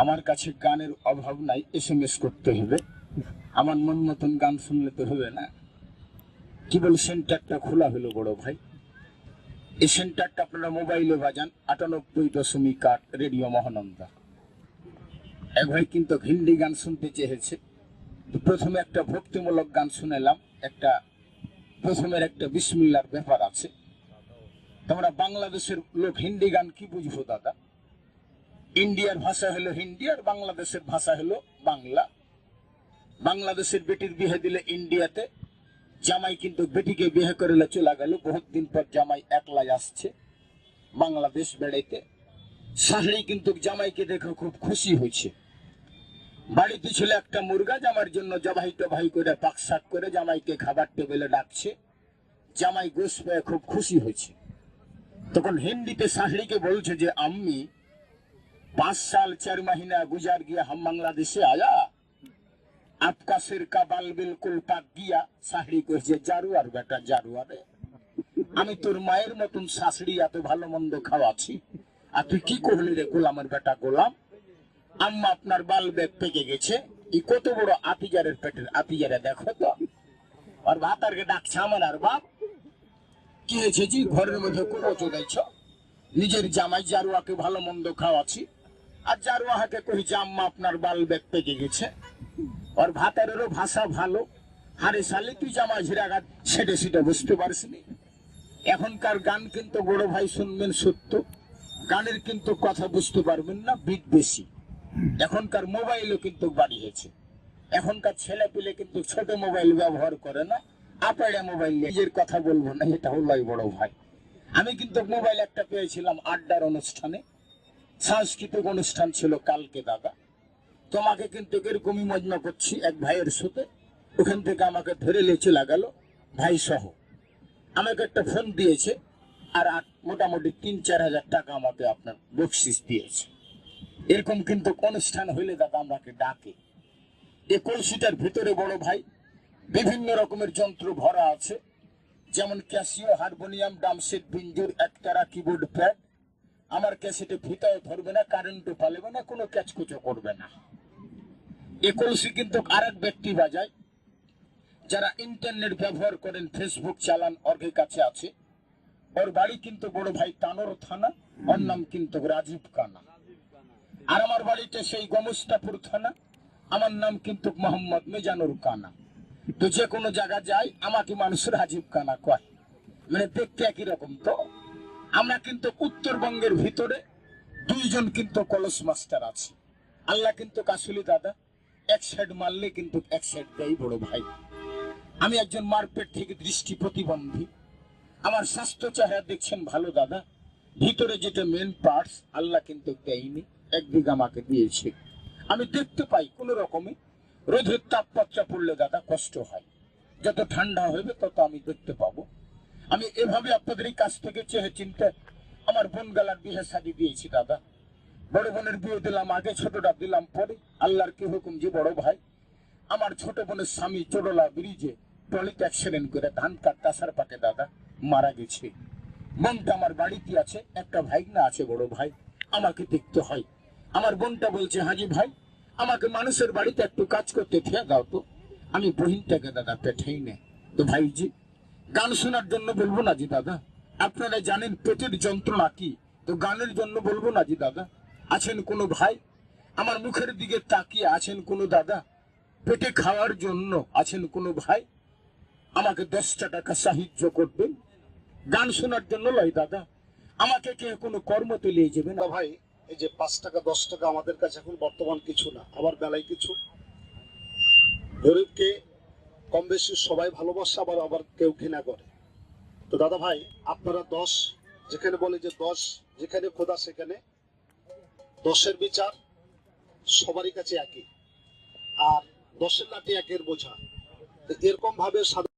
আমার কাছে গানের অভাব নাই, এস এম এস করতে হবে। আমার মন মতন গান শুনলে তো হবে না। কি বল, সেন্টারটা খোলা হলো বড় ভাই? এই সেন্টারটা আপনারা মোবাইলে বাজান, আটানব্বই দশমিক আট, রেডিও মহানন্দা। এক ভাই কিন্তু হিন্দি গান শুনতে চেয়েছে। প্রথমে একটা ভক্তিমূলক গান শুনেলাম, একটা প্রথমের একটা বিসমিল্লার ব্যাপার আছে। তোমরা বাংলাদেশের লোক হিন্দি গান কি বুঝব, দাদা? ইন্ডিয়ার ভাষা হলো হিন্দি আর বাংলাদেশের ভাষা হলো বাংলা। বাংলাদেশের বেটির বিয়ে দিলে ইন্ডিয়াতে। জামাই কিন্তু বেটিকে বিয়ে করে চলে গেল। বহুত দিন পর জামাই একলাই আসছে বাংলাদেশ বেড়াইতে। শাহরি কিন্তু জামাইকে দেখে খুব খুশি হয়েছে। বাড়িতে ছিল একটা মুরগা জামার জন্য জবাই টবাই করে পাক শাক করে জামাইকে খাবার টেবিলে ডাকছে। জামাই গোস পেয়ে খুব খুশি হয়েছে। তখন হিন্দিতে শাহরিকে বলছে যে, আম্মি पांच साल चार महीना गुजार गया हम बांग्लादेश से आया आपका सिर का बाल बिल्कुल पाक गया শাহরি কইছে জারুয়ার বেটা জারুয়ারে আমি তোর মায়ের মতন শাশুড়ি এত ভালো মন্দ খাওয়াছি আর তুই কি করলি রে গোলামের বেটা গোলাম আম্মা আপনার বাল বেগ পেকে গেছে ই কত বড় আপিজারের পেটের আপিজারে দেখো তো আর ভাতারকে ডাকছে আমার আর বাপ কি হয়েছে জি ঘরের মধ্যে কুমো চড়াইছ নিজের জামাই জারুয়াকে ভালো মন্দ খাওয়াছি আর জারুয়াহাকে কই যে আম্মা আপনার বাল ব্যাগ পেকে গেছে। আর ভাতারেরও ভাষা ভালো। হারে সালে তুই জামা ঝিরাঘাত সেটা সেটা বুঝতে পারছিনি এখনকার গান কিন্তু বড় ভাই শুনবেন সত্য। গানের কিন্তু কথা বুঝতে পারবেন না, বিট বেশি। এখনকার মোবাইলও কিন্তু বাড়িয়েছে। এখনকার ছেলে পেলে কিন্তু ছোট মোবাইল ব্যবহার করে না। আপাড়া মোবাইল নিজের কথা বলব না, এটা হলোই বড় ভাই। আমি কিন্তু মোবাইল একটা পেয়েছিলাম আড্ডার অনুষ্ঠানে। সাংস্কৃতিক অনুষ্ঠান ছিল কালকে দাদা। তোমাকে কিন্তু এরকমই মজমা করছি এক ভাইয়ের সাথে। ওখান থেকে আমাকে ধরে লেচে চলে গেল ভাই সহ আমাকে একটা ফোন দিয়েছে আর মোটামুটি তিন, চার হাজার টাকা আমাকে আপনার বকশিস দিয়েছে। এরকম কিন্তু অনুষ্ঠান হইলে দাদা আমাকে ডাকে। এই কলসিটার ভিতরে বড় ভাই, বিভিন্ন রকমের যন্ত্র ভরা আছে। যেমন ক্যাসিও, হারমোনিয়াম ডামসেট বিঞ্জুর একতারা কিবোর্ড প্যাড আমার ক্যাসেটে ফিতাও ধরবে না কারেন্টও পালবে না, কোনো ক্যাচকুচো করবে না। এ কলসি কিন্তু আরেক ব্যক্তি বাজায়, যারা ইন্টারনেট ব্যবহার করেন ফেসবুক চালান অর্ঘের কাছে আছে। ওর বাড়ি কিন্তু বড় ভাই তানোর থানা, ওর নাম কিন্তু রাজীব কানা। আর আমার বাড়িতে সেই গমস্তাপুর থানা, আমার নাম কিন্তু মোহাম্মদ মেজানুর কানা। তো যে কোনো জায়গা যাই আমাকে মানুষ রাজীব কানা কয়। মানে দেখতে একই রকম তো? আমরা কিন্তু উত্তরবঙ্গের ভিতরে দুইজন কিন্তু কলস মাস্টার আছে। আল্লাহ কিন্তু কাসুলি দাদা, এক সাইড মারলে কিন্তু এক সাইড দেয় বড় ভাই। আমি একজন মারপেট থেকে দৃষ্টি প্রতিবন্ধী। আমার স্বাস্থ্য চেহারা দেখছেন ভালো দাদা। ভিতরে যেটা মেন পার্টস আল্লাহ কিন্তু দেয়নি। এক বিঘা আমাকে দিয়েছে। আমি দেখতে পাই কোন রকমে রোদের তাপমাত্রা পড়লে দাদা কষ্ট হয়। যত ঠান্ডা হবে তত আমি দেখতে পাবো। আমি এভাবে আপনাদের কাছ থেকে চেয়ে চিনতে আমার বোন গালার বিয়ে শাদি দিয়েছি, দাদা। বড় বোনের বিয়ে দিলাম, আগে ছোটটা দিলাম, পরে আল্লাহর কি হুকুম যে বড় ভাই? আমার ছোট বোনের স্বামী চোরলা ব্রিজে ট্রলিতে অ্যাক্সিডেন্ট করে ধান কাটতে আসার পাকে দাদা মারা গেছে। বোনটা আমার বাড়িতে আছে, একটা ভাইগনা আছে বড় ভাই, আমাকে দেখতে হয়। আমার বোনটা বলছে, হাজি ভাই, আমাকে মানুষের বাড়িতে একটু কাজ করতে ঠিয়া দাও তো। আমি বহিনটাকে দাদা পেঠাই নে। তো ভাইজি গান শোনার জন্য বলব না জি দাদা। আপনারা জানেন পেটের যন্ত্রণা কি? তো গানের জন্য বলব না জি দাদা। আছেন কোনো ভাই? আমার মুখের দিকে তাকিয়ে আছেন কোনো দাদা? পেটে খাওয়ার জন্য আছেন কোনো ভাই? আমাকে দশটা টাকা সাহায্য করবেন। গান শোনার জন্য লয় দাদা। আমাকে কে কোনো কর্মতে নিয়ে যাবেন ভাই, এই যে পাঁচ টাকা, দশ টাকা আমাদের কাছে এখন বর্তমান কিছু না, আবার বেলায় কিছু। গরিবকে কম বেশি সবাই ভালোবাসে, আবার আবার কেউ ঘৃণা করে। তো দাদা ভাই, আপনারা দশ, যেখানে বলে যে দশ, যেখানে খোদা সেখানে, দশের বিচার সবারই কাছে একই। আর দশের লাঠি একের বোঝা। এরকম ভাবে সাধারণ